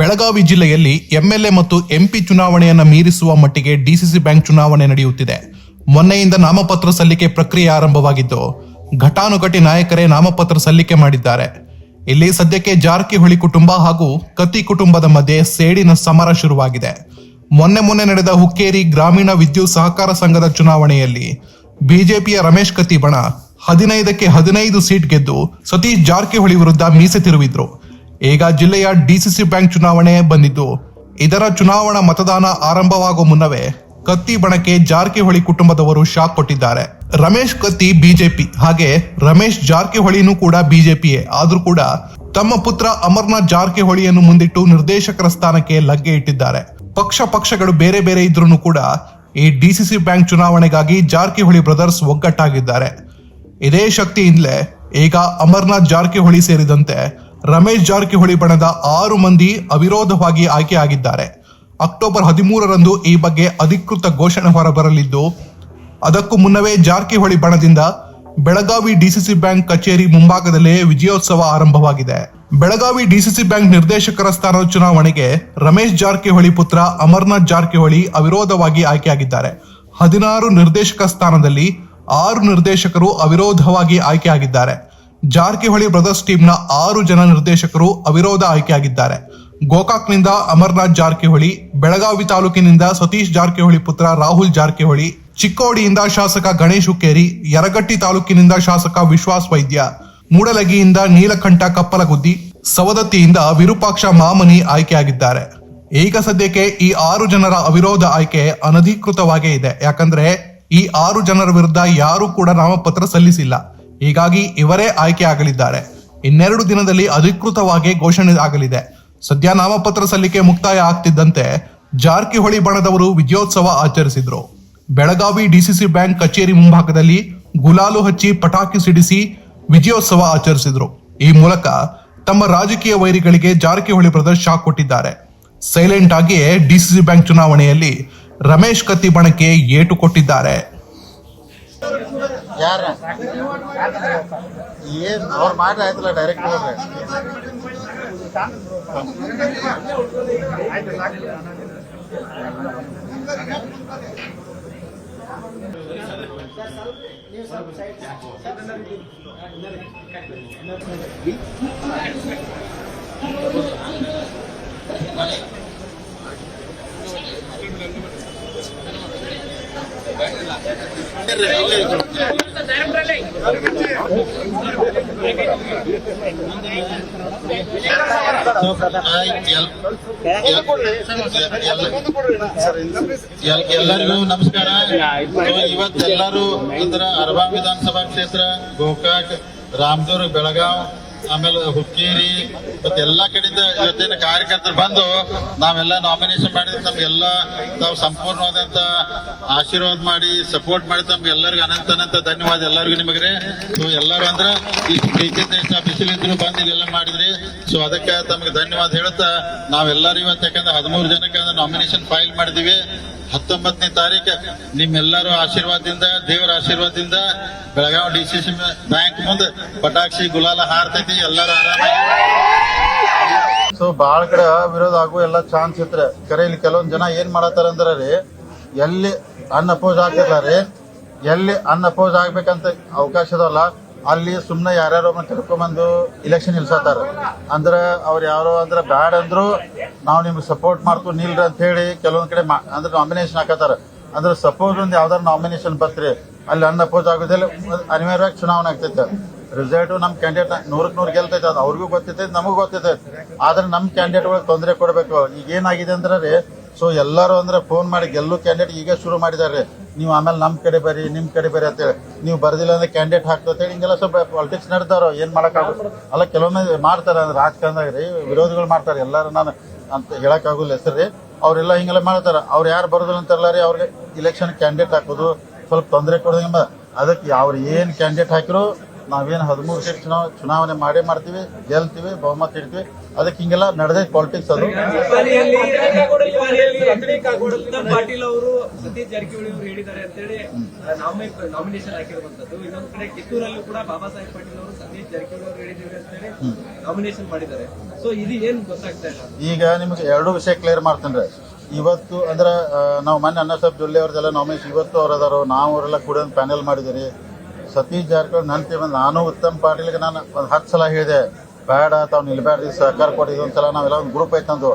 ಬೆಳಗಾವಿ ಜಿಲ್ಲೆಯಲ್ಲಿ ಎಂಎಲ್ಎ ಮತ್ತು ಎಂಪಿ ಚುನಾವಣೆಯನ್ನು ಮೀರಿಸುವ ಮಟ್ಟಿಗೆ ಡಿಸಿಸಿ ಬ್ಯಾಂಕ್ ಚುನಾವಣೆ ನಡೆಯುತ್ತಿದೆ. ಮೊನ್ನೆಯಿಂದ ನಾಮಪತ್ರ ಸಲ್ಲಿಕೆ ಪ್ರಕ್ರಿಯೆ ಆರಂಭವಾಗಿದ್ದು, ಘಟಾನುಘಟಿ ನಾಯಕರೇ ನಾಮಪತ್ರ ಸಲ್ಲಿಕೆ ಮಾಡಿದ್ದಾರೆ. ಇಲ್ಲಿ ಸದ್ಯಕ್ಕೆ ಜಾರಕಿಹೊಳಿ ಕುಟುಂಬ ಹಾಗೂ ಕತಿ ಕುಟುಂಬದ ಮಧ್ಯೆ ಸೇಡಿನ ಸಮರ ಶುರುವಾಗಿದೆ. ಮೊನ್ನೆ ಮೊನ್ನೆ ನಡೆದ ಹುಕ್ಕೇರಿ ಗ್ರಾಮೀಣ ವಿದ್ಯುತ್ ಸಹಕಾರ ಸಂಘದ ಚುನಾವಣೆಯಲ್ಲಿ ಬಿಜೆಪಿಯ ರಮೇಶ್ ಕತಿ ಬಣ ಹದಿನೈದಕ್ಕೆ ಹದಿನೈದು ಸೀಟ್ ಗೆದ್ದು ಸತೀಶ್ ಜಾರಕಿಹೊಳಿ ವಿರುದ್ಧ ಮೀಸೆ ತಿರುವಿದ್ರು. ಈಗ ಜಿಲ್ಲೆಯ ಡಿಸಿಸಿ ಬ್ಯಾಂಕ್ ಚುನಾವಣೆ ಬಂದಿದ್ದು. ಇದರ ಚುನಾವಣಾ ಮತದಾನ ಆರಂಭವಾಗುವ ಮುನ್ನವೇ ಕತ್ತಿ ಬಣಕ್ಕೆ ಜಾರಕಿಹೊಳಿ ಕುಟುಂಬದವರು ಶಾಕ್ ಕೊಟ್ಟಿದ್ದಾರೆ. ರಮೇಶ್ ಕತ್ತಿ ಬಿಜೆಪಿ, ಹಾಗೆ ರಮೇಶ್ ಜಾರಕಿಹೊಳಿನೂ ಕೂಡ ಬಿಜೆಪಿಯೇ. ಆದ್ರೂ ಕೂಡ ತಮ್ಮ ಪುತ್ರ ಅಮರ್ನಾಥ್ ಜಾರಕಿಹೊಳಿಯನ್ನು ಮುಂದಿಟ್ಟು ನಿರ್ದೇಶಕರ ಸ್ಥಾನಕ್ಕೆ ಲಗ್ಗೆ ಇಟ್ಟಿದ್ದಾರೆ. ಪಕ್ಷ ಪಕ್ಷಗಳು ಬೇರೆ ಬೇರೆ ಇದ್ರೂ ಕೂಡ ಈ ಡಿಸಿಸಿ ಬ್ಯಾಂಕ್ ಚುನಾವಣೆಗಾಗಿ ಜಾರಕಿಹೊಳಿ ಬ್ರದರ್ಸ್ ಒಗ್ಗಟ್ಟಾಗಿದ್ದಾರೆ. ಇದೇ ಶಕ್ತಿಯಿಂದಲೇ ಈಗ ಅಮರ್ನಾಥ್ ಜಾರಕಿಹೊಳಿ ಸೇರಿದಂತೆ ರಮೇಶ್ ಜಾರಕಿಹೊಳಿ ಬಣದ ಆರು ಮಂದಿ ಅವಿರೋಧವಾಗಿ ಆಯ್ಕೆಯಾಗಿದ್ದಾರೆ. ಅಕ್ಟೋಬರ್ ಹದಿಮೂರರಂದು ಈ ಬಗ್ಗೆ ಅಧಿಕೃತ ಘೋಷಣೆ ಹೊರಬರಲಿದ್ದು, ಅದಕ್ಕೂ ಮುನ್ನವೇ ಜಾರಕಿಹೊಳಿ ಬಣದಿಂದ ಬೆಳಗಾವಿ ಡಿಸಿಸಿ ಬ್ಯಾಂಕ್ ಕಚೇರಿ ಮುಂಭಾಗದಲ್ಲೇ ವಿಜಯೋತ್ಸವ ಆರಂಭವಾಗಿದೆ. ಬೆಳಗಾವಿ ಡಿಸಿಸಿ ಬ್ಯಾಂಕ್ ನಿರ್ದೇಶಕರ ಸ್ಥಾನದ ಚುನಾವಣೆಗೆ ರಮೇಶ್ ಜಾರಕಿಹೊಳಿ ಪುತ್ರ ಅಮರ್ನಾಥ್ ಜಾರಕಿಹೊಳಿ ಅವಿರೋಧವಾಗಿ ಆಯ್ಕೆಯಾಗಿದ್ದಾರೆ. ಹದಿನಾರು ನಿರ್ದೇಶಕ ಸ್ಥಾನದಲ್ಲಿ ಆರು ನಿರ್ದೇಶಕರು ಅವಿರೋಧವಾಗಿ ಆಯ್ಕೆಯಾಗಿದ್ದಾರೆ. ಜಾರಕಿಹೊಳಿ ಬ್ರದರ್ಸ್ ಟೀಮ್ನ ಆರು ಜನ ನಿರ್ದೇಶಕರು ಅವಿರೋಧ ಆಯ್ಕೆಯಾಗಿದ್ದಾರೆ. ಗೋಕಾಕ್ನಿಂದ ಅಮರ್ನಾಥ್ ಜಾರಕಿಹೊಳಿ, ಬೆಳಗಾವಿ ತಾಲೂಕಿನಿಂದ ಸತೀಶ್ ಜಾರಕಿಹೊಳಿ ಪುತ್ರ ರಾಹುಲ್ ಜಾರಕಿಹೊಳಿ, ಚಿಕ್ಕೋಡಿಯಿಂದ ಶಾಸಕ ಗಣೇಶ್ ಹುಕ್ಕೇರಿ, ಯರಗಟ್ಟಿ ತಾಲೂಕಿನಿಂದ ಶಾಸಕ ವಿಶ್ವಾಸ್ ವೈದ್ಯ, ಮೂಡಲಗಿಯಿಂದ ನೀಲಕಂಠ ಕಪ್ಪಲಗುದ್ದಿ, ಸವದತ್ತಿಯಿಂದ ವಿರೂಪಾಕ್ಷ ಮಾಮನಿ ಆಯ್ಕೆಯಾಗಿದ್ದಾರೆ. ಈಗ ಸದ್ಯಕ್ಕೆ ಈ ಆರು ಜನರ ಅವಿರೋಧ ಆಯ್ಕೆ ಅನಧಿಕೃತವಾಗೇ ಇದೆ. ಯಾಕಂದ್ರೆ ಈ ಆರು ಜನರ ವಿರುದ್ಧ ಯಾರೂ ಕೂಡ ನಾಮಪತ್ರ ಸಲ್ಲಿಸಿಲ್ಲ. ಹೀಗಾಗಿ ಇವರೇ ಆಯ್ಕೆ ಆಗಲಿದ್ದಾರೆ ಇನ್ನೆರಡು ದಿನದಲ್ಲಿ ಅಧಿಕೃತವಾಗಿ ಘೋಷಣೆ ಆಗಲಿದೆ. ಸದ್ಯ ನಾಮಪತ್ರ ಸಲ್ಲಿಕೆ ಮುಕ್ತಾಯ ಆಗ್ತಿದ್ದಂತೆ ಜಾರಕಿಹೊಳಿ ಬಣದವರು ವಿಜಯೋತ್ಸವ ಆಚರಿಸಿದ್ರು. ಬೆಳಗಾವಿ ಡಿಸಿಸಿ ಬ್ಯಾಂಕ್ ಕಚೇರಿ ಮುಂಭಾಗದಲ್ಲಿ ಗುಲಾಲು ಹಚ್ಚಿ ಪಟಾಕಿ ಸಿಡಿಸಿ ವಿಜಯೋತ್ಸವ ಆಚರಿಸಿದ್ರು. ಈ ಮೂಲಕ ತಮ್ಮ ರಾಜಕೀಯ ವೈರಿಗಳಿಗೆ ಜಾರಕಿಹೊಳಿ ಬ್ರದರ್ಸ್ ಶಾಕ್ ಕೊಟ್ಟಿದ್ದಾರೆ. ಸೈಲೆಂಟ್ ಆಗಿಯೇ ಡಿಸಿಸಿ ಬ್ಯಾಂಕ್ ಚುನಾವಣೆಯಲ್ಲಿ ರಮೇಶ್ ಕತ್ತಿ ಬಣಕ್ಕೆ ಏಟು ಕೊಟ್ಟಿದ್ದಾರೆ. ಯಾರ? ಏನ್ ಅವ್ರು ಮಾಡ್ರಿ ಆಯ್ತಲ್ಲ ಡೈರೆಕ್ಟ್ ನೋಡ್ರಿ ಎಲ್ಲರಿಗೂ ನಮಸ್ಕಾರ. ಇವತ್ತೆಲ್ಲರೂ ಅಂದ್ರ ಅರಬಾ ವಿಧಾನಸಭಾ ಕ್ಷೇತ್ರ ಗೋಕಾಕ್ ರಾಮದುರ್ಗ್ ಬೆಳಗಾವ್ ಆಮೇಲೆ ಹುಕ್ಕೇರಿ ಮತ್ತೆ ಎಲ್ಲಾ ಕಡೆಯಿಂದ ಇವತ್ತಿನ ಕಾರ್ಯಕರ್ತರು ಬಂದು ನಾವೆಲ್ಲ ನಾಮಿನೇಷನ್ ಮಾಡಿದ್ರೆ ನಮ್ಗೆಲ್ಲ ತಾವು ಸಂಪೂರ್ಣವಾದಂತ ಆಶೀರ್ವಾದ ಮಾಡಿ ಸಪೋರ್ಟ್ ಮಾಡಿ ತಮ್ಗೆಲ್ಲರಿಗೂ ಅನಂತ ಅನಂತ ಧನ್ಯವಾದ ಎಲ್ಲರಿಗೂ ನಿಮಗ್ರೆ. ಸೊ ಎಲ್ಲರೂ ಅಂದ್ರೆ ಈ ಇಷ್ಟು ಬಿಸಿಲು ಇದ್ರು ಬಂದು ಇಲ್ಲೆಲ್ಲ ಮಾಡಿದ್ರಿ. ಸೊ ಅದಕ್ಕೆ ತಮ್ಗೆ ಧನ್ಯವಾದ ಹೇಳ್ತಾ ನಾವೆಲ್ಲರೂ ಇವತ್ತು ಯಾಕಂದ್ರೆ ಹದಿಮೂರು ಜನಕ್ಕೆ ನಾಮಿನೇಷನ್ ಫೈಲ್ ಮಾಡಿದೀವಿ ಹತ್ತೊಂಬತ್ತನೇ ತಾರೀಕು ನಿಮ್ಮೆಲ್ಲರೂ ಆಶೀರ್ವಾದದಿಂದ, ದೇವರ ಆಶೀರ್ವಾದದಿಂದ Belagavi D C C bank ಮುಂದೆ ಪಟಾಕ್ಷಿ ಗುಲಾಲ ಹಾರ್ತೈತಿ, ಎಲ್ಲರೂ ಆರಾಮ. ಸೊ, ಬಾಳ ಕಡೆ ವಿರೋಧ ಆಗುವ ಎಲ್ಲ ಚಾನ್ಸ್ ಇದ್ರೆ. ಕರೆ ಇಲ್ಲಿ ಕೆಲವೊಂದು ಜನ ಏನ್ ಮಾಡತ್ತಾರ ಅಂದ್ರೆ ರೀ, ಎಲ್ಲಿ ಅನ್ನ ಪೋಸ್ ರೀ, ಎಲ್ಲಿ ಅನ್ಅಪೋಸ್ ಆಗ್ಬೇಕಂತ ಅವಕಾಶ ಅದಲ್ಲ ಅಲ್ಲಿ ಸುಮ್ಮನೆ ಯಾರ್ಯಾರೋ ಕರ್ಕೊಂಬಂದು ಇಲೆಕ್ಷನ್ ನಿಲ್ಸತ್ತಾರ ಅಂದ್ರೆ ಅವ್ರು ಯಾರೋ ಅಂದ್ರೆ ಬ್ಯಾಡ್ ಅಂದ್ರು ನಾವು ನಿಮ್ಗೆ ಸಪೋರ್ಟ್ ಮಾಡ್ತೀವಿ ನಿಲ್ರಿ ಅಂತ ಹೇಳಿ ಕೆಲವೊಂದ್ ಕಡೆ ಅಂದ್ರೆ ನಾಮಿನೇಷನ್ ಹಾಕತ್ತಾರ ಅಂದ್ರೆ ಸಪೋಸ್ ಒಂದು ಯಾವ್ದಾರ ನಾಮಿನೇಷನ್ ಬರ್ತೀರಿ, ಅಲ್ಲಿ ಅನ್ಅಪೋಸ್ ಆಗೋದಿಲ್ಲ, ಅನಿವಾರ್ಯವಾಗಿ ಚುನಾವಣೆ ಆಗ್ತೈತೆ. ರಿಸಲ್ಟ್ ನಮ್ ಕ್ಯಾಂಡಿಡೇಟ್ ನೂರಕ್ ನೂರ್ ಗೆಲ್ತೈತೆ, ಅದು ಅವ್ರಿಗೂ ಗೊತ್ತೈತೆ, ನಮಗೂ ಗೊತ್ತೈತೆ. ಆದ್ರೆ ನಮ್ ಕ್ಯಾಂಡಿಡೇಟ್ಗಳಿಗೆ ತೊಂದರೆ ಕೊಡಬೇಕು. ಈಗ ಏನಾಗಿದೆ ಅಂದ್ರೆ ಸೊ ಎಲ್ಲರೂ ಅಂದ್ರೆ ಫೋನ್ ಮಾಡಿ ಗೆಲ್ಲು ಕ್ಯಾಂಡಿಡೇಟ್ ಈಗ ಶುರು ಮಾಡಿದಾರೆ ನೀವು ಆಮೇಲೆ ನಮ್ಮ ಕಡೆ ಬರ್ರಿ ನಿಮ್ಮ ಕಡೆ ಬರ್ರಿ ಅಂತೇಳಿ ನೀವು ಬರ್ದಿಲ್ಲ ಅಂದ್ರೆ ಕ್ಯಾಂಡಿಡೇಟ್ ಹಾಕ್ತೇವೆ ಹಿಂಗೆಲ್ಲ ಸ್ವಲ್ಪ ಪಾಲಿಟಿಕ್ಸ್ ನಡೆದಾರ ಏನು ಮಾಡೋಕ್ಕಾಗಲ್ಲ ಅಲ್ಲ, ಕೆಲವೊಮ್ಮೆ ಮಾಡ್ತಾರೆ ಅಂದ್ರೆ ರಾಜಕಾರಣದಾಗ ರೀ, ವಿರೋಧಿಗಳು ಮಾಡ್ತಾರೆ. ಎಲ್ಲರೂ ನಾನು ಅಂತ ಹೇಳೋಕ್ಕಾಗಲ್ಲ ಹೆಸರು ರೀ. ಅವರೆಲ್ಲ ಹಿಂಗೆಲ್ಲ ಮಾಡ್ತಾರ. ಅವ್ರು ಯಾರು ಬರೋದಿಲ್ಲ ಅಂತಾರಲ್ಲ ರೀ, ಅವ್ರಿಗೆ ಇಲೆಕ್ಷನ್ ಕ್ಯಾಂಡಿಡೇಟ್ ಹಾಕೋದು. ಸ್ವಲ್ಪ ತೊಂದರೆ ಕೊಡೋದು ಅದಕ್ಕೆ ಅವ್ರು ಏನು ಕ್ಯಾಂಡಿಡೇಟ್ ಹಾಕಿರೋ ನಾವೇನು ಹದಿಮೂರು ಸೀಟ್ ಚುನಾವ ಚುನಾವಣೆ ಮಾಡೇ ಮಾಡ್ತೀವಿ ಗೆಲ್ತೀವಿ ಬಹುಮತ ಇಡ್ತೀವಿ. ಅದಕ್ಕೆ ಹಿಂಗೆಲ್ಲ ನಡೆದೈತೆ ಪಾಲಿಟಿಕ್ಸ್ ಅದು. ಉತ್ತಮ್ ಪಾಟೀಲ್ ಅವರು ಸತೀಶ್ ಜಾರಕಿಹೊಳಿ ಅವರು ಹೇಳಿದ್ದಾರೆ ಅಂತೇಳಿ ನಾಮಿನೇಷನ್ ಹಾಕಿರುವಂತದ್ದು ಇನ್ನೊಂದ್ ಕಡೆ ಕಿತ್ತೂರಲ್ಲೂ ಕೂಡ ಬಾಬಾ ಸಾಹೇಬ್ ಪಾಟೀಲ್ ಅವರು ಸತೀಶ್ ಜಾರಕಿಹೊಳಿ ಅವರು ಹೇಳಿದ್ದಾರೆ ಅಂತೇಳಿ ನಾಮಿನೇಷನ್ ಮಾಡಿದ್ದಾರೆ. ಸೊ ಇದು ಏನ್ ಗೊತ್ತಾಗ್ತಾ ಇಲ್ಲ? ಈಗ ನಿಮಗೆ ಎರಡು ವಿಷಯ ಕ್ಲಿಯರ್ ಮಾಡ್ತೇನೆ ಇವತ್ತು ಅಂದ್ರೆ ನಾವು ಮೊನ್ನೆ ಅನ್ನ ಸಾಹೇಬ್ ಜೊಲ್ಲೆ ಅವ್ರದ್ದೆಲ್ಲ ನಾಮಿನೇಷನ್ ಇವತ್ತು ಅವ್ರದಾರು ನಾವು ಅವರೆಲ್ಲ ಕೂಡ ಪ್ಯಾನೆಲ್ ಮಾಡಿದಿರಿ ಸತೀಶ್ ಜಾರಕಿಹೊಳಿ ನನ್ನ ಟೀಮ್ ನಾನು ಉತ್ತಮ್ ಪಾಟೀಲ್ಗೆ ನಾನು ಒಂದು ಹತ್ತು ಸಲ ಹೇಳಿದೆ. ಬೇಡ, ತಾವು ನಿಲ್ಬೇಡ್ರಿ ಸಹಕಾರ ಕೊಟ್ಟಿದ್ದು ಒಂದ್ಸಲ ನಾವೆಲ್ಲ ಒಂದು ಗ್ರೂಪ್ ಐತಂದು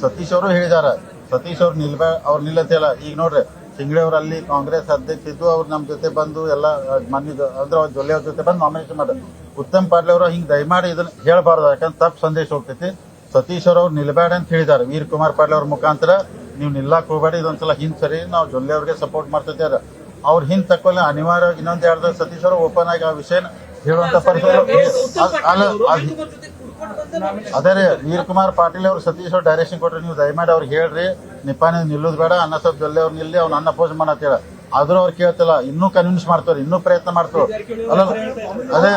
ಸತೀಶ್ ಅವರು ಹೇಳಿದಾರೆ. ಸತೀಶ್ ಅವ್ರು ನಿಲ್ಬೇ, ಅವ್ರು ನಿಲ್ಲತ್ತಿಲ್ಲ ಈಗ ನೋಡ್ರಿ, ಚಿಂಗಡಿ ಅವ್ರು ಅಲ್ಲಿ ಕಾಂಗ್ರೆಸ್ ಅಧ್ಯಕ್ಷ ಇದ್ದು ಅವ್ರು ನಮ್ಮ ಜೊತೆ ಬಂದು ಎಲ್ಲ ಮನ್ನಿದ್ದು ಅಂದ್ರೆ ಅವ್ರ ಜೊಲ್ಲೆ ಜೊತೆ ಬಂದು ನಾಮಿನೇಷನ್ ಮಾಡಿ ಉತ್ತಮ್ ಪಾಟೀಲ್ ಅವರು ಹಿಂಗೆ ದಯಮಾಡಿ ಇದನ್ನ ಹೇಳಬಾರ್ದು. ಯಾಕಂದ್ರೆ ತಪ್ಪು ಸಂದೇಶ ಹೋಗ್ತೈತಿ. ಸತೀಶ್ ಅವ್ರು ನಿಲ್ಬೇಡ ಅಂತ ಹೇಳಿದ್ದಾರೆ ವೀರ್ ಕುಮಾರ್ ಪಾಟೀಲ್ ಅವ್ರ ಮುಖಾಂತರ. ನೀವು ನಿಲ್ಲಕ್ಕೆ ಹೋಗ್ಬೇಡಿ, ಇದೊಂದ್ಸಲ ಹಿಂದ್ ಸರಿ, ನಾವು ಜೊಲ್ಲೆ ಅವ್ರಿಗೆ ಸಪೋರ್ಟ್ ಮಾಡ್ತಿದ್ದಾರೆ ಅವ್ರ ಹಿಂದ್ ತಕ್ಕೊಲ್ಲ ಅನಿವಾರ್ಯ ಇನ್ನೊಂದ್ ಎರಡು ಸತೀಶ್ ಓಪನ್ ಆಗಿ ಆ ವಿಷಯ ಹೇಳುವಂತ ಅದೇ ರೀ ವೀರ್ ಕುಮಾರ್ ಪಾಟೀಲ್ ಅವ್ರು ಸತೀಶ್ ಅವ್ರು ಡೈರೆಕ್ಷನ್ ಕೊಟ್ರಿ, ನೀವು ದಯಮಾಡಿ ಅವ್ರಿಗೆ ಹೇಳ್ರಿ. ನಿಪ್ಪಾನಿ ನಿಲ್ಲುದು ಬೇಡ ಅನ್ನ ಸ್ವಲ್ಪ ಜೊಲ್ಲೆ ಅವ್ರು ನಿಲ್ಲಿ, ಅವ್ನ ಅನ್ನ ಅಪೋಸ್ ಮಾಡತ್ತೇಳ ಆದ್ರೂ ಅವ್ರು ಕೇಳ್ತಿಲ್ಲ, ಇನ್ನೂ ಕನ್ವಿನ್ಸ್ ಮಾಡ್ತಾರೆ, ಇನ್ನೂ ಪ್ರಯತ್ನ ಮಾಡ್ತಾರೆ. ಅಲ್ಲ ಅದೇ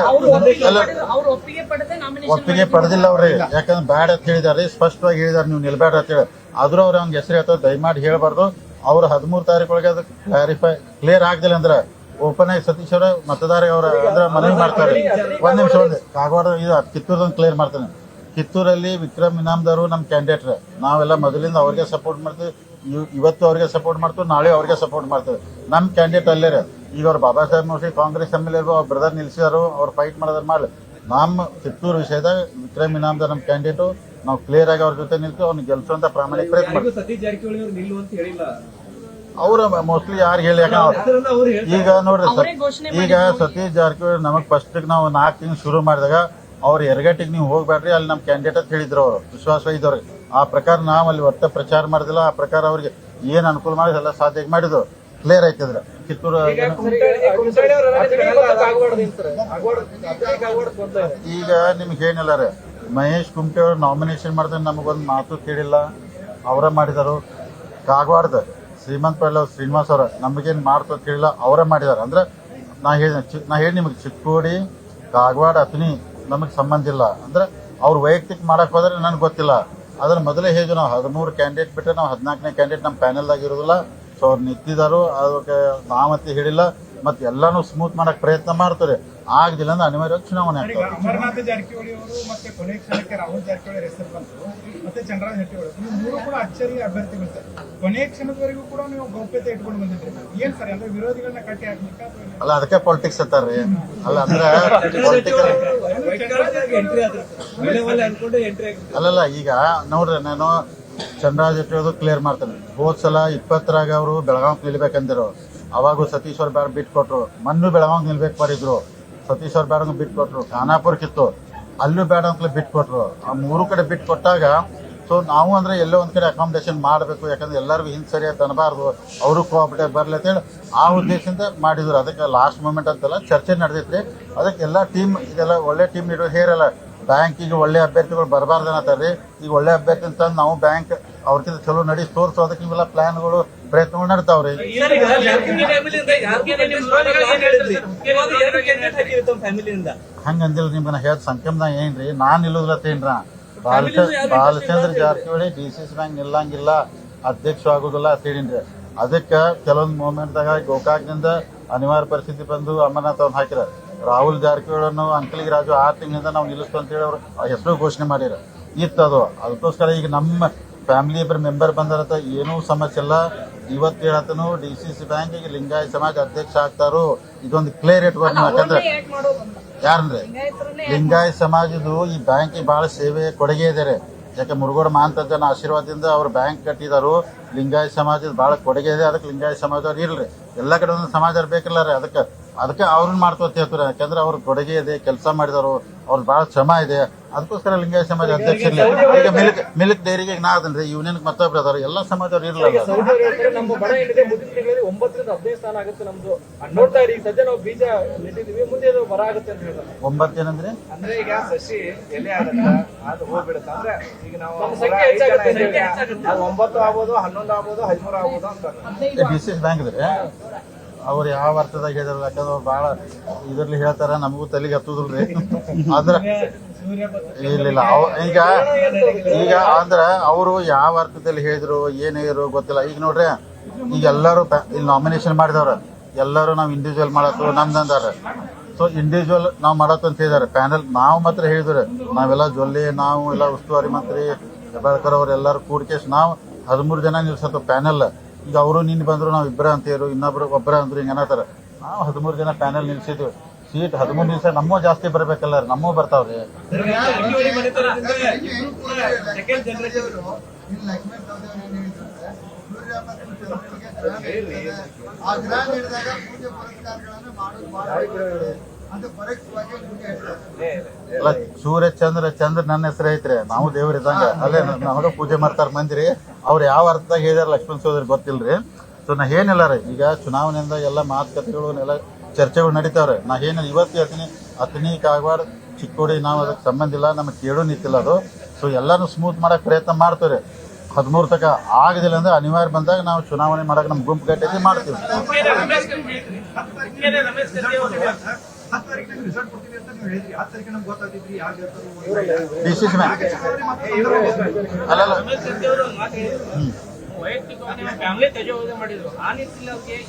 ಒಪ್ಪಿಗೆ ಪಡೆದಿಲ್ಲ ಅವ್ರಿ. ಯಾಕಂದ್ರೆ ಬ್ಯಾಡ್ ಅಂತ ಹೇಳಿದಾರೆ ಸ್ಪಷ್ಟವಾಗಿ ಹೇಳಿದಾರೆ, ನೀವು ನಿಲ್ಬೇಡ ಅಂತ ಹೇಳಿ. ಆದ್ರೂ ಅವ್ರ ಹೆಸರು ಹೇಳ್ತಾರೆ, ದಯಮಾಡಿ ಹೇಳ್ಬಾರ್ದು. ಅವ್ರು ಹದಿಮೂರು ತಾರೀಕು ಒಳಗೆ ಅದು ಕ್ಲಾರಿಫೈ ಕ್ಲಿಯರ್ ಆಗದಿಲ್ಲ ಅಂದ್ರೆ ಓಪನ್ ಆಗಿ ಸತೀಶ್ ಅವರ ಮತದಾರ ಅವರ ಅಂದ್ರೆ ಮನವಿ ಮಾಡ್ತಾರೆ. ಒಂದ್ ನಿಮಿಷ, ಒಂದು ಕಾಗವಾಡ, ಇದು ಕಿತ್ತೂರದೊಂದು ಕ್ಲಿಯರ್ ಮಾಡ್ತೇನೆ. ಕಿತ್ತೂರಲ್ಲಿ ವಿಕ್ರಮ್ ಇನಾಮದಾರು ನಮ್ಮ ಕ್ಯಾಂಡಿಡೇಟ್ ನಾವೆಲ್ಲ ಮೊದಲಿಂದ ಅವ್ರಿಗೆ ಸಪೋರ್ಟ್ ಮಾಡ್ತೀವಿ. ಇವ್- ಇವತ್ತು ಅವ್ರಿಗೆ ಸಪೋರ್ಟ್ ಮಾಡ್ತೀವಿ, ನಾಳೆ ಅವ್ರಿಗೆ ಸಪೋರ್ಟ್ ಮಾಡ್ತೇವೆ. ನಮ್ಮ ಕ್ಯಾಂಡಿಡೇಟ್ ಅಲ್ಲೇ. ಈಗ ಅವ್ರು Baba Saheb mostly Congress M L A ಅವ್ರ ಬ್ರದರ್ ನಿಲ್ಸಿದಾರು, ಅವ್ರು ಫೈಟ್ ಮಾಡೋದ್ರ ಮಾಡಿ ನಮ್ಮ ಕಿತ್ತೂರು ವಿಷಯದಾಗ ವಿಕ್ರಮ್ ಇನಾಮ್ದಾರ್ ನಮ್ಮ ಕ್ಯಾಂಡಿಡೇಟು ನಾವು ಕ್ಲಿಯರ್ ಆಗಿ ಅವ್ರ ಜೊತೆ ನಿಲ್ತು ಅವ್ನ ಗೆಲ್ಸುವಂತ ಪ್ರಾಮಾಣಿಕ ಪ್ರಯತ್ನ ಯಾರಿಗೂ ಮಾಡ್ತೀವಿ ಸತೀಶ್ ಜಾರಕಿಹೊಳಿ ಅವರು ಮೋಸ್ಟ್ಲಿ ಯಾರು ಹೇಳಿ ಅವ್ರು ಈಗ ನೋಡ್ರಿ ಸರ್, ಈಗ ಸತೀಶ್ ಜಾರಕಿಹೊಳಿ ನಮಗ್ ಫಸ್ಟ್ ನಾವು ನಾಲ್ಕು ತಿಂಗಳು ಶುರು ಮಾಡಿದಾಗ ಅವ್ರ ಎರಗಟ್ಟಿಗೆ ನೀವು ಹೋಗ್ಬೇಡ್ರಿ ಅಲ್ಲಿ ನಮ್ಮ ಕ್ಯಾಂಡಿಡೇಟ್ ಅಂತ ಹೇಳಿದ್ರು ಅವರು ವಿಶ್ವಾಸ ಇದ್ದವ್ರಿಗೆ ಆ ಪ್ರಕಾರ ನಾವು ಅಲ್ಲಿ ಒಟ್ಟ ಪ್ರಚಾರ ಮಾಡಿದಿಲ್ಲ ಆ ಪ್ರಕಾರ ಅವ್ರಿಗೆ ಏನ್ ಅನುಕೂಲ ಮಾಡಿ ಎಲ್ಲ ಸಾಧ್ಯ ಮಾಡಿದ್ರು. ಕ್ಲಿಯರ್ ಆಯ್ತಿದ್ರ. ಕಿತ್ತೂರು ಈಗ ನಿಮ್ಗೆ ಏನಿಲ್ಲ ರೀ ಮಹೇಶ್ ಕುಮಟೆ ಅವ್ರು ನಾಮಿನೇಷನ್ ಮಾಡಿದ್ರೆ ನಮಗೊಂದು ಮಾತು ಕೇಳಿಲ್ಲ. ಅವರ ಮಾಡಿದರು. ಕಾಗವಾಡದ. ಶ್ರೀಮಂತ್ ಪಳ್ಳ ಶ್ರೀನಿವಾಸ್ ಅವರ, ನಮಗೇನು ಮಾಡ್ತಾರೆ ಕೇಳಿಲ್ಲ, ಅವರೇ ಮಾಡಿದ್ದಾರೆ ಅಂದ್ರೆ ನಾ ಹೇಳಿ ನಾ ಹೇಳಿ ನಿಮಗೆ, ಚಿಕ್ಕೋಡಿ, ಕಾಗವಾಡ ಅತನಿ ನಮಗೆ ಸಂಬಂಧ ಇಲ್ಲ. ಅಂದ್ರೆ ಅವ್ರು ವೈಯಕ್ತಿಕ ಮಾಡಕ್ ಹೋದ್ರೆ ನನಗೆ ಗೊತ್ತಿಲ್ಲ. ಅದ್ರ ಮೊದಲೇ ಹೇಗೆ ನಾವು ಹದಿಮೂರು ಕ್ಯಾಂಡಿಡೇಟ್ ಬಿಟ್ಟರೆ ನಾವು ಹದಿನಾಲ್ಕನೇ ಕ್ಯಾಂಡಿಡೇಟ್ ನಮ್ಮ ಪ್ಯಾನೆಲ್ದಾಗ ಇರೋದಿಲ್ಲ. ಸೊ ಅವ್ರು ನಿಂತಿದ್ದಾರು ಅದಕ್ಕೆ ನಾಮತಿ ಹೇಳಿಲ್ಲ. ಮತ್ತೆ ಎಲ್ಲಾನು ಸ್ಮೂತ್ ಮಾಡಕ್ ಪ್ರಯತ್ನ ಮಾಡ್ತಾರೆ. ಆಗದಿಲ್ಲ ಅಂದ್ರೆ ಅನಿವಾರ್ಯ ಚುನಾವಣೆ ಆಗ್ತದೆ. ಅಮರನಾಥ ಜಾರಕಿಹೊಳಿ ಅವರು ಮತ್ತೆ ಕೊನೆ ಕ್ಷಣಕ್ಕೆ ರಾಹುಲ್ ಜಾರಕಿಹೊಳಿ ಹೆಸರು ಬಂತು ಮತ್ತೆ ಚಂದ್ರರಾಜ್ ಹೆಟ್ಟಿಹೊಳಿ ನೀವು ಮೂರು ಕೂಡ ಅಚ್ಚರಿ ಅಭ್ಯರ್ಥಿಗಳು ಸರ್. ಕೊನೆ ಕ್ಷಣದವರೆಗೂ ಕೂಡ ನೀವು ಗೌಪ್ಯತೆ ಇಟ್ಕೊಂಡು ಬಂದಿದ್ರಿ ಏನ್ ಸರ್ ಅಂದ್ರೆ ವಿರೋಧಿಗಳನ್ನ ಕಟ್ಟಿ ಹಾಕ್ಲಿಕ್ಕೆ ಅಲ್ಲ ಅದಕ್ಕೆ ಪಾಲಿಟಿಕ್ಸ್ ಅಂತಾರ್ರಿ ಅಲ್ಲ ಅಂದ್ರೆ ಅಲ್ಲಲ್ಲ ಈಗ ನೋಡ್ರಿ ನಾನು ಚಂದ್ರರಾಜ್ ಅವರು ಕ್ಲಿಯರ್ ಮಾಡ್ತೇನೆ. ಹೋದ್ ಸಲ ಇಪ್ಪತ್ತರಾಗ ಅವರು ಬೆಳಗಾವ್ ನಿಲ್ಬೇಕಂದಿರು ಅವಾಗೂ ಸತೀಶ್ವರ ಬ್ಯಾರ ಬಿಟ್ಕೊಟ್ರು ಮಣ್ಣು ಬೆಳವಾಗ ನಿಲ್ಬೇಕು ಬರಿದ್ರು ಸತೀಶ್ವರ ಅವ್ರ ಬಿಟ್ಕೊಟ್ರು ಖಾನಾಪುರಕ್ಕಿತ್ತು ಅಲ್ಲೂ ಬೇಡ ಅಂತಲೇ ಬಿಟ್ಟು ಕೊಟ್ರು. ಆ ಮೂರು ಕಡೆ ಬಿಟ್ಟು ಕೊಟ್ಟಾಗ ಸೊ ನಾವು ಅಂದ್ರೆ ಎಲ್ಲೋ ಒಂದ್ ಕಡೆ ಅಕಾಮಿಡೇಷನ್ ಮಾಡಬೇಕು. ಯಾಕಂದ್ರೆ ಎಲ್ಲರಿಗೂ ಹಿಂದ್ ಸರಿಯಾಗಿ ಅನ್ಬಾರ್ದು. ಅವರು ಕೋಆಪರೇಟಿವ್ ಬರ್ಲಿ ಅಂತೇಳಿ ಆ ಉದ್ದೇಶದಿಂದ ಮಾಡಿದ್ರು. ಅದಕ್ಕೆ ಲಾಸ್ಟ್ ಮೂಮೆಂಟ್ ಅಂತೆಲ್ಲ ಚರ್ಚೆ ನಡೆದೈತ್ರಿ. ಅದಕ್ಕೆ ಎಲ್ಲ ಟೀಮ್ ಇದೆಲ್ಲ ಒಳ್ಳೆ ಟೀಮ್ ಇಡೋ ಹೇರಲ್ಲ ಬ್ಯಾಂಕಿಗೆ ಒಳ್ಳೆ ಅಭ್ಯರ್ಥಿಗಳು ಬರಬಾರ್ದು ಅನ್ನತ್ತಾರ್ರಿ. ಈಗ ಒಳ್ಳೆ ಅಭ್ಯರ್ಥಿ ಅಂತ ನಾವು ಬ್ಯಾಂಕ್ ಅವ್ರಕ್ಕಿಂತ ಚಲೋ ನಡೆಸಿ ತೋರಿಸೋದಕ್ಕೆ ಇವೆಲ್ಲ ಪ್ಲಾನ್ಗಳು ಪ್ರಯತ್ನಗಳು ನಡ್ತಾವ್ರಿ ಹಂಗಂದಿಲ್ಲ ನಿಮ್ಗೆ ನಾ ಹೇಳ್ದ ಸಂಕಮ್ನ ಏನ್ರಿ? ನಾನ್ ನಿಲ್ಲುದಿಲ್ಲ ತೇನ್ರ Balachandra Balachandra Jarkiholi D C C bank ನಿಲ್ಲಂಗಿಲ್ಲ. ಅಧ್ಯಕ್ಷ ಆಗುದಿಲ್ಲ ಅಂತ ಹೇಳಿನ್ರಿ. ಅದಕ್ಕೆ ಕೆಲವೊಂದು ಮೂಮೆಂಟ್ದಾಗ ಗೋಕಾಕ್ನಿಂದ ಅನಿವಾರ್ಯ ಪರಿಸ್ಥಿತಿ ಬಂದು ಅಮರನಾಥ್ ಅವ್ರನ್ನ ಹಾಕಿರ. ರಾಹುಲ್ ಜಾರಕಿಹೊಳಿಯನ್ನು ಅಂಕಲಿಗೆ ರಾಜು ಆರು ತಿಂಗಳಿಂದ ನಾವು ನಿಲ್ಲಿಸ್ತು ಅಂತೇಳಿ ಅವ್ರು ಹೆಸರು ಘೋಷಣೆ ಮಾಡಿರ. ಇತ್ತು ಅದು ಅದಕ್ಕೋಸ್ಕರ ಈಗ ನಮ್ಮ ಫ್ಯಾಮಿಲಿ ಇಬ್ಬರು ಮೆಂಬರ್ ಬಂದಿರತ್ತ ಏನೂ ಸಮಸ್ಯೆ ಇಲ್ಲ. ಇವತ್ತು ಹೇಳತ್ತನು ಡಿ ಸಿ ಸಿ ಬ್ಯಾಂಕಿಗೆ ಲಿಂಗಾಯತ ಸಮಾಜ ಅಧ್ಯಕ್ಷ ಆಗ್ತಾರು ಇದೊಂದು ಕ್ಲಿಯರ್ ಇಟ್ಕೊಂಡು ಯಾಕಂದ್ರೆ ಯಾರಂದ್ರೆ? ಲಿಂಗಾಯತ ಸಮಾಜದು ಸಮಾಜದ್ದು ಈ ಬ್ಯಾಂಕಿಗೆ ಬಹಳ ಸೇವೆ ಕೊಡುಗೆ ಇದ್ದಾರೆ ಯಾಕೆ ಮುರುಗೋಡ ಮಹಾಂತಜ್ಜನ ಆಶೀರ್ವಾದದಿಂದ ಅವ್ರು ಬ್ಯಾಂಕ್ ಕಟ್ಟಿದಾರು ಲಿಂಗಾಯತ ಸಮಾಜದ ಬಹಳ ಕೊಡುಗೆ ಇದೆ. ಅದಕ್ಕೆ ಲಿಂಗಾಯತ್ ಸಮಾಜದವ್ರು ಇರ್ಲಿ. ಎಲ್ಲ ಕಡೆ ಒಂದು ಸಮಾಜ ಬೇಕಿಲ್ಲ ರೀ. ಅದಕ್ಕೆ ಅದಕ್ಕೆ ಅವ್ರನ್ನ ಅಂತ ಹೇಳ್ತಾರೆ. ಯಾಕಂದ್ರೆ ಅವ್ರ ಕೊಡುಗೆ ಇದೆ ಕೆಲಸ ಮಾಡಿದವರು ಅವ್ರ ಬಹಳ ಶ್ರಮ ಇದೆ. ಅದಕ್ಕೋಸ್ಕರ ಲಿಂಗಾಯತ ಸಮಾಜ ಅಧ್ಯಕ್ಷ ಇರ್ಲಿ ಈಗ ಮಿಲ್ಕ್ ಮಿಲ್ಕ್ ಡೈರಿಗೆ ನಾ ಅದನ್ರಿ ಯೂನಿಯನ್ ಮತ್ತೊಬ್ರು ಅದಾರ. ಎಲ್ಲ ಸಮಾಜವ್ರು ಇರಲ್ಲ ನಮ್ಮ ಬಡ ಏನಿದೆ ಮುಂದಿನ ತಿಂಗಳಲ್ಲಿ ಒಂಬತ್ತರಿಂದ ಹದಿನೈದು ಸ್ಥಾನ ಆಗುತ್ತೆ ನಮ್ದು. ನೋಡ್ತಾ ಇರಿ ಸದ್ಯ ನಾವು ಬೀಜ ನೆಟ್ಟಿದೀವಿ ಮುಂದೆ ಅದು ಬರ ಆಗುತ್ತೆ ಅಂತ ಹೇಳ್ತಾರೆ ಒಂಬತ್ತೇನಂದ್ರೆ ಅಂದ್ರೆ? ಈಗ ಸಸಿ ಎಲೆ ಆಗತ್ತ ಅದು ಹೋಗ್ಬಿಡುತ್ತೆ. ಅಂದ್ರೆ ಈಗ ನಾವು ಒಂಬತ್ತು ಆಗ್ಬೋದು ಹನ್ನೊಂದು ಆಗ್ಬೋದು ಹದಿಮೂರು ಆಗ್ಬೋದು ಅಂತ. ಡಿ ಸಿ ಬ್ಯಾಂಕ್ ಇದ್ರೆ ಅವ್ರು ಯಾವ ಅರ್ಥದಾಗ ಹೇಳಿದ್ರು, ಯಾಕಂದ್ರೆ ಅವ್ರು ಭಾಳ ಇದ್ರಲ್ಲಿ ಹೇಳ್ತಾರ, ನಮಗೂ ತಲೆಗೆ ಹತ್ತುದಿಲ್ರಿ. ಆದ್ರೆ ಇಲ್ಲ ಅವ್ ಈಗ ಈಗ ಆದ್ರ ಅವರು ಯಾವ ಅರ್ಥದಲ್ಲಿ ಹೇಳಿದ್ರು, ಏನ್ ಹೇಳಿದ್ರು ಗೊತ್ತಿಲ್ಲ. ಈಗ ನೋಡ್ರಿ, ಈಗ ಎಲ್ಲರೂ ಇಲ್ಲಿ ನಾಮಿನೇಷನ್ ಮಾಡಿದವ್ರ. ಎಲ್ಲರೂ ನಾವು ಇಂಡಿವಿಜುವಲ್ ಮಾಡತ್ತು ನಮ್ದಂದಾರ ಸೊ ಇಂಡಿವಿಜುವಲ್ ನಾವು ಮಾಡತ್ತು ಅಂತ ಹೇಳಿದಾರೆ. ಪ್ಯಾನಲ್ ನಾವು ಮಾತ್ರ ಹೇಳಿದ್ರೆ. ನಾವೆಲ್ಲ ಜೊಲ್ಲೆ, ನಾವು ಎಲ್ಲ ಉಸ್ತುವಾರಿ ಮಂತ್ರಿ, ಹೆಬ್ಬಾಳ್ಕರ್ ಅವ್ರು ಎಲ್ಲರೂ ಕೂಡ್ಕೇಶ್ ನಾವು ಹದಿಮೂರು ಜನ ನಿಲ್ಸತ್ತು ಪ್ಯಾನಲ್ ಈಗ ಅವರು ನಿನ್ನೆ ಬಂದರು ನಾವು ಇಬ್ಬರ ಅಂತೀರು ಇನ್ನೊಬ್ರು ಒಬ್ಬರ ಅಂದ್ರು ಹಿಂಗೆ ಅನ್ನತಾರ ನಾವು ಹದಿಮೂರು ಜನ ಪ್ಯಾನಲ್ ನಿಲ್ಸಿದ್ವಿ ಸೀಟ್ ಹದಿಮೂರು ನಿಮಿಷ ನಮ್ಮ ಜಾಸ್ತಿ ಬರ್ಬೇಕಲ್ಲ ನಮ್ಮೂ ಬರ್ತಾವ್ರಿ ಆ ಹಿಡಿದಾಗ ಪೂಜೆ ಪುರಸ್ಕಾರಗಳನ್ನು ಮಾಡೋದು ಅಲ್ಲ ಸೂರ್ಯ ಚಂದ್ರ ಚಂದ್ರ ನನ್ನ ಹೆಸರು ಐತ್ರಿ. ನಾವು ದೇವ್ರ ಇದ್ದಂಗ. ಅಲ್ಲೇ ನಮಗ ಪೂಜೆ ಮಾಡ್ತಾರ ಮಂದಿರಿ. ಅವ್ರು ಯಾವ ಅರ್ಥದಾಗ ಹೇಳಿದಾರ ಲಕ್ಷ್ಮಣ ಸೋದರಿ ಗೊತ್ತಿಲ್ರಿ. ಸೊ ನಾ ಏನಿಲ್ಲ ರೀ. ಈಗ ಚುನಾವಣೆಯಿಂದ ಎಲ್ಲ ಮಾತುಕತೆಗಳು ಎಲ್ಲ ಚರ್ಚೆಗಳು ನಡೀತಾವ್ರೆ. ನಾ ಏನ ಇವತ್ತು ಹೇಳ್ತೀನಿ. ಅತನಿ ಕಾಗವಾಡ ಚಿಕ್ಕೋಡಿ ನಾವು ಅದಕ್ಕೆ ಸಂಬಂಧ ಇಲ್ಲ. ನಮಗೆ ಕೇಳು ನಿಂತಿಲ್ಲ ಅದು. ಸೊ ಎಲ್ಲಾನು ಸ್ಮೂತ್ ಮಾಡಕ್ ಪ್ರಯತ್ನ ಮಾಡ್ತೇವ್ರಿ. ಹದಿಮೂರು ತಕ ಆಗದಿಲ್ಲ ಅಂದ್ರೆ ಅನಿವಾರ್ಯ ಬಂದಾಗ ನಾವು ಚುನಾವಣೆ ಮಾಡಕ್ ನಮ್ ಗುಂಪು ಗಟ್ಟೈತಿ ಮಾಡ್ತೀವಿ. ಹತ್ತು ತಾರೀಕು ರಿಸಲ್ಟ್ ಕೊಡ್ತೀವಿ ಅಂತ ನೀವು ಹೇಳಿದ್ರಿ. ಹತ್ತು ತಾರೀಕು ನಮ್ಗೆ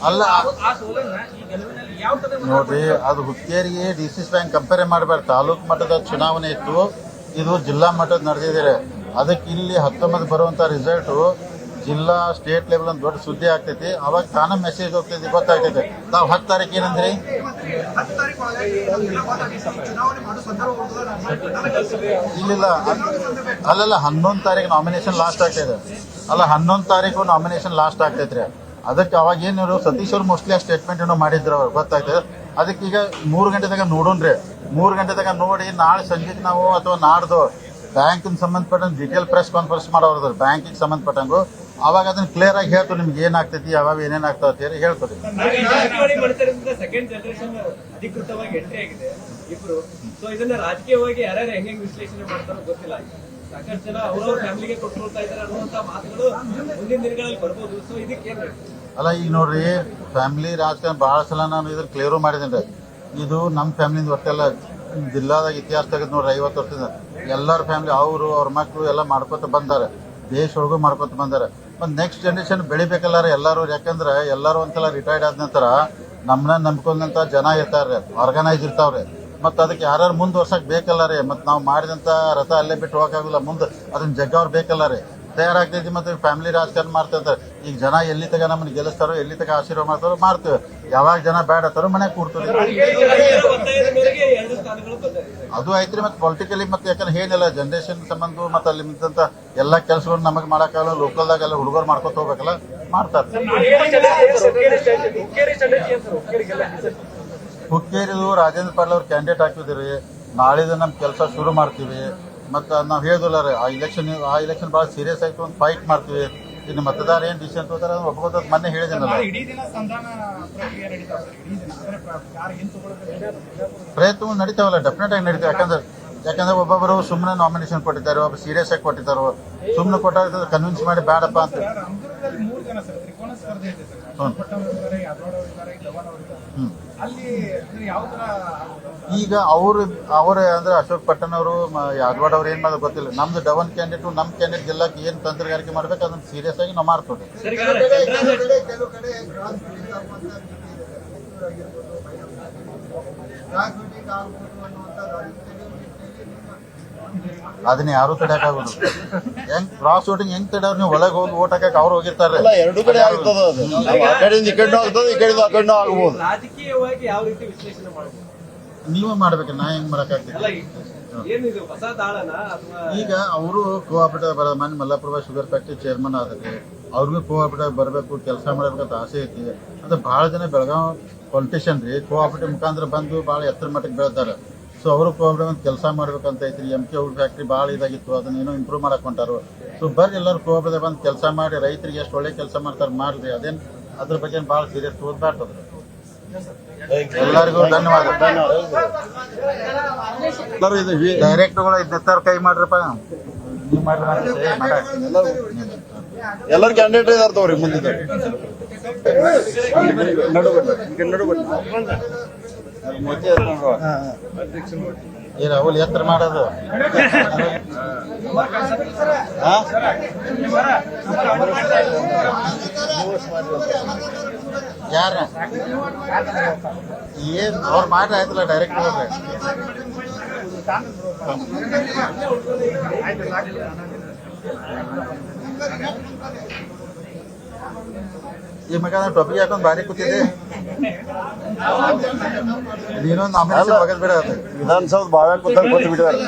ಅಲ್ಲ. ನೋಡ್ರಿ ಅದು ಹುಕ್ಕೇರಿಗೆ ಡಿ ಸಿ ಬ್ಯಾಂಕ್ ಕಂಪೇರ್ ಮಾಡಬಾರ್ದು ತಾಲೂಕು ಮಟ್ಟದ ಚುನಾವಣೆ ಇತ್ತು. ಇದು ಜಿಲ್ಲಾ ಮಟ್ಟದ ನಡೆದಿದ್ದಾರೆ ಅದಕ್ಕೆ ಇಲ್ಲಿ ಹತ್ತೊಂಬತ್ತು ಬರುವಂತ ರಿಸಲ್ಟ್ ಜಿಲ್ಲಾ ಸ್ಟೇಟ್ ಲೆವೆಲ್ ಒಂದು ದೊಡ್ಡ ಸುದ್ದಿ ಆಗ್ತೈತಿ. ಅವಾಗ ತಾನೇ ಮೆಸೇಜ್ ಹೋಗ್ತೈತಿ ಗೊತ್ತಾಗ್ತೈತಿ. ತಾವು ಹತ್ತು ತಾರೀಕು ಏನಂದ್ರಿ ಹತ್ತು ಇಲ್ಲಿಲ್ಲ. ಅಲ್ಲಲ್ಲ, ಹನ್ನೊಂದು ತಾರೀಕು ನಾಮಿನೇಷನ್ ಲಾಸ್ಟ್ ಆಗ್ತೈತೆ ಅಲ್ಲ, ಹನ್ನೊಂದು ತಾರೀಕು ನಾಮಿನೇಷನ್ ಲಾಸ್ಟ್ ಆಗ್ತೈತ್ರಿ ಅದಕ್ಕೆ ಅವಾಗ ಏನು ಸತೀಶ್ ಅವ್ರು ಮೋಸ್ಟ್ಲಿ ಆ ಸ್ಟೇಟ್ಮೆಂಟ್ ಏನೋ ಮಾಡಿದ್ರು ಅವ್ರು ಗೊತ್ತಾಗ್ತದೆ ಅದಕ್ಕೆ ಈಗ ಮೂರು ಗಂಟೆ ತಗ ನೋಡೋಣ್ರಿ. ಮೂರು ಗಂಟೆ ತಗ ನೋಡಿ, ನಾಳೆ ಸಂಜೆ ನಾವು ಅಥವಾ ನಾಡ್ದು ಬ್ಯಾಂಕಿನ ಸಂಬಂಧಪಟ್ಟಂಗೆ ಡಿಟೇಲ್ ಪ್ರೆಸ್ ಕಾನ್ಫರೆನ್ಸ್ ಮಾಡೋರು ಬ್ಯಾಂಕಿಗೆ ಸಂಬಂಧಪಟ್ಟಂಗು. ಅವಾಗ ಅದನ್ನ ಕ್ಲಿಯರ್ ಆಗಿ ಹೇಳ್ತಾರೆ ನಿಮ್ಗೆ ಏನಾಗ್ತೈತಿ ಯಾವಾಗ ಏನೇನ್ ಆಗ್ತಾವ ಅಂತ ಹೇಳಿ ಹೇಳ್ತಾರೆ ಅಲ್ಲ ಈಗ ನೋಡ್ರಿ ಫ್ಯಾಮಿಲಿ ರಾಜಕಾರಣ ಬಹಳ ಸಲ ನಾನು ಇದ್ರ ಕ್ಲಿಯರು ಮಾಡಿದ್ರೆ ಇದು ನಮ್ಮ ಫ್ಯಾಮಿಲಿಯಿಂದ ಒಟ್ಟೆಲ್ಲ ಜಿಲ್ಲಾದಾಗ ಇತಿಹಾಸ ತೆಗೆದು ನೋಡ್ರಿ ಐವತ್ತು ವರ್ಷದಿಂದ. ಎಲ್ಲರ ಫ್ಯಾಮಿಲಿ ಅವರು ಅವ್ರ ಮಕ್ಕಳು ಎಲ್ಲ ಮಾಡ್ಕೊತ ಬಂದಾರೆ. ದೇಶ ಒಳಗೂ ಮಾಡ್ಕೊತ ಬಂದಾರೆ. ಮತ್ತು ನೆಕ್ಸ್ಟ್ ಜನ್ರೇಷನ್ ಬೆಳಿಬೇಕಲ್ಲ ಎಲ್ಲರೂ, ಯಾಕಂದ್ರೆ ಎಲ್ಲರೂ ಒಂದ್ಸಲ ರಿಟೈರ್ಡ್ ಆದ ನಂತರ ನಮ್ಮನ್ನ ನಂಬ್ಕೊಂಡಂತ ಜನ ಇರ್ತಾರೆ ಆರ್ಗನೈಸ್ ಇರ್ತಾವ್ರೆ. ಮತ್ತೆ ಅದಕ್ಕೆ ಯಾರು ಮುಂದುವರ್ಸಕ್ ಬೇಕಲ್ಲ ರೀ ಮತ್ತೆ ನಾವು ಮಾಡಿದಂತ ರಥ ಅಲ್ಲೇ ಬಿಟ್ಟು ಹೋಗಕ್ಕಾಗಲ್ಲ, ಮುಂದೆ ಅದನ್ನ ಜಗ್ಗವ್ರು ಬೇಕಲ್ಲ ರೀ ತಯಾರಾಗ್ತೈತಿ ಮತ್ತೆ ಫ್ಯಾಮಿಲಿ ರಾಜಕಾರಣ ಮಾಡ್ತಿರ್ತಾರೆ ಈಗ ಜನ ಎಲ್ಲಿ ತಗ ನಮ್ಮನ್ನ ಗೆಲ್ಲಿಸ್ತಾರೋ, ಎಲ್ಲಿ ತಗ ಆಶೀರ್ವಾದ ಮಾಡ್ತಾರೋ ಮಾಡ್ತೇವೆ. ಯಾವಾಗ ಜನ ಬ್ಯಾಡ ಹತ್ತಾರೋ ಬಂದಿದೆ ಅದು ಐತ್ರಿ ಮತ್ತೆ ಪೊಲಿಟಿಕಲಿ ಮತ್ತೆ ಯಾಕಂದ್ರೆ ಏನಿಲ್ಲ ಜನರೇಷನ್ ಸಂಬಂಧ ಮತ್ತೆ ಅಲ್ಲಿ ನಿಂತಂತ ಎಲ್ಲ ಕೆಲಸಗಳು ನಮಗೆ ಮಾಡಕ್ಕಾಗಲ್ಲ ಲೋಕಲ್ದಾಗ ಎಲ್ಲ ಹುಡುಗರು ಮಾಡ್ಕೊತ ಹೋಗ್ಬೇಕಲ್ಲ, ಮಾಡ್ತಾರೆ. ಹುಕ್ಕೇರಿದು ರಾಜೇಂದ್ರ ಪಾಟೀಲ್ ಅವ್ರ ಕ್ಯಾಂಡಿಡೇಟ್ ಹಾಕಿದ್ರಿ. ನಾಳಿದ ನಮ್ಮ ಕೆಲಸ ಶುರು ಮಾಡ್ತೀವಿ. ಮತ್ತು ನಾವು ಹೇಳ್ದಲ್ಲ ರೀ ಆ ಇಲೆಕ್ಷನ್ ಆ ಇಲೆಕ್ಷನ್ ಭಾಳ ಸೀರಿಯಸ್ ಆಯಿತು ಒಂದು ಫೈಟ್ ಮಾಡ್ತೀವಿ. ಇನ್ನು ಮತದಾರ ಏನು ಡಿಸಿಷನ್ ತಗೋತಾರೆ ಅದನ್ನ ಒಪ್ಕೋತ ಮೊನ್ನೆ ಹೇಳಿದೆನಲ್ಲ. ಪ್ರಯತ್ನ ನಡೀತಾವಲ್ಲ ಡೆಫಿನೆಟ್ ಆಗಿ ನಡೀತಾವೆ. ಯಾಕಂದ್ರೆ ಯಾಕಂದ್ರೆ ಒಬ್ಬೊಬ್ಬರು ಸುಮ್ಮನೆ ನಾಮಿನೇಷನ್ ಕೊಟ್ಟಿದ್ದಾರೆ ಒಬ್ಬ ಸೀರಿಯಸ್ ಆಗಿ ಕೊಟ್ಟಿದ್ದಾರೆ. ಸುಮ್ಮನೆ ಕೊಟ್ಟಾಗ ಕನ್ವಿನ್ಸ್ ಮಾಡಿ ಬೇಡಪ್ಪ ಅಂತ. ಸ್ಪರ್ಧೆ ಇದೆ ಸರ್. ಅಲ್ಲಿ ಅಂದ್ರೆ ಯಾವ ತರ ಈಗ ಅವರು ಅವ್ರ ಅಂದ್ರೆ ಅಶೋಕ್ ಪಟ್ಟಣ್ ಅವರು ಯಾದವಾಡ್ ಅವ್ರು ಏನ್ ಮಾಡೋದು ಗೊತ್ತಿಲ್ಲ. ನಮ್ದು ಡವನ್ ಕ್ಯಾಂಡಿಡೇಟ್ ನಮ್ ಕ್ಯಾಂಡಿಡೇಟ್ ಗೆಲ್ಲಕ್ಕೆ ಏನ್ ತಂತ್ರಗಾರಿಕೆ ಮಾಡ್ಬೇಕು ಅದನ್ನ ಸೀರಿಯಸ್ ಆಗಿ ನಾವು ಮಾಡ್ತೇವೆ. ಕೆಲವು ಕಡೆ ಕ್ರಾಸ್ ಆಗ್ಬೋದು ಅದನ್ನ ಯಾರು ತಡೆಯಕ್ಕಾಗೋದು ಹೆಂಗ್ ಕ್ರಾಸ್ ವೋಟಿಂಗ್ ಹೆಂಗ್ ತಡೆಯವ್ರು ನೀವು ಒಳಗೆ ಹೋಗಿ ಓಟ್ ಹಾಕಕ್ ಅವ್ರು ಹೋಗಿರ್ತಾರೆ. ಅಲ್ಲ ಎರಡು ಕಡೆ ಆಗ್ತದ ಅದು. ಆ ಕಡೆಯಿಂದ ಈ ಕಡೆನೂ ಆಗ್ತದೆ ಈ ಕಡೆಯಿಂದ ಆ ಕಡೆನೂ ಆಗ್ಬೋದು. ರಾಜಕೀಯವಾಗಿ ಯಾವ ರೀತಿ ವಿಶ್ಲೇಷಣೆ ಮಾಡಬಹುದು ನೀವೇ ಮಾಡ್ಬೇಕು ನಾ ಹೆಂಗ್ ಮಾಡಕ್ ಅಲ್ಲ ಏನಿದು ಹೊಸ ತಾಳನ ಅಥವಾ ಈಗ ಅವರು ಕೋಆಪರೇಟಿವ್ ಬರ ಮನೆ ಮಲ್ಲಾಪುರ ಶುಗರ್ ಫ್ಯಾಕ್ಟ್ರಿ ಚೇರ್ಮನ್ ಆದ್ರೆ ಅವ್ರಿಗೂ ಕೋಆಪರೇಟಿವ್ ಬರಬೇಕು ಕೆಲಸ ಮಾಡಬೇಕಂತ ಆಸೆ ಐತಿ. ಅಂದ್ರೆ ಬಹಳ ಜನ ಬೆಳಗಾವ್ ಪೊಲಿಟಿಷಿಯನ್ ರೀ ಕೋಆಪರೇಟಿವ್ ಮುಖಾಂತರ ಬಂದು ಬಹಳ ಎತ್ತರ ಮಟ್ಟಕ್ಕೆ ಬೆಳೆದಾರೆ. ಸೊ ಅವರು ಕೋಆಪರೇಟಿವ್ ಕೆಲಸ ಮಾಡ್ಬೇಕಂತ ಐತ್ರಿ ಎಂ ಕೆ ಅವ್ರ ಫ್ಯಾಕ್ಟ್ರಿ ಭಾಳ ಇದಾಗಿತ್ತು, ಅದನ್ನ ಏನೋ ಇಂಪ್ರೂವ್ ಮಾಡಕ್ ಹೊಂಟಾರು. ಸೊ ಬರ್ರಿ ಎಲ್ಲರೂ ಕೋಆಪರೇಟಿವ್ ಬಂದು ಕೆಲಸ ಮಾಡಿ, ರೈತರಿಗೆ ಎಷ್ಟು ಒಳ್ಳೆ ಕೆಲಸ ಮಾಡ್ತಾರೆ ಮಾಡ್ರಿ, ಅದೇನ್ ಅದ್ರ ಬಗ್ಗೆ ಭಾಳ ಸೀರಿಯಸ್ ತೋದ್ಬಾರ್ದು ಎಲ್ಲರಿಗೂ ಧನ್ಯವಾದ. ಎಲ್ಲರೂ ಇದು ವಿ- ಡೈರೆಕ್ಟ್ಗಳು ಇದನ್ನೆತ್ತಾರ ಕೈ ಮಾಡ್ರಪ್ಪ. ನೀವು ಮಾಡ್ರಿ. ಎಲ್ಲರೂ ಕ್ಯಾಂಡಿಡೇಟ್ ಇದಾರೆ ತಗೋರಿ ಮುಂದಿದ್ದಾರೆ ಈ ಅವಲ್ ಎತ್ತರ ಮಾಡೋದು? ಯಾರ? ಏನ್ ಅವ್ರ ಮಾಡಿ ಆಯ್ತಲ್ಲ ಡೈರೆಕ್ಟ್ ಹೋಗ್ರಿ ಈ ಮಗ ಟೊಪಿಗೆ ಹಾಕೊಂಡ್ ಬಾರಿ ಕೂತಿದೆ ನೀನೊಂದು ಆಮೇಲೆ ಮಗದ್ ಬಿಡ ವಿಧಾನಸೌಧ ಬಾಳ ಕೂತ ಕೊಟ್ಟು ಬಿಟ್ಟಿದ್ದಾರೆ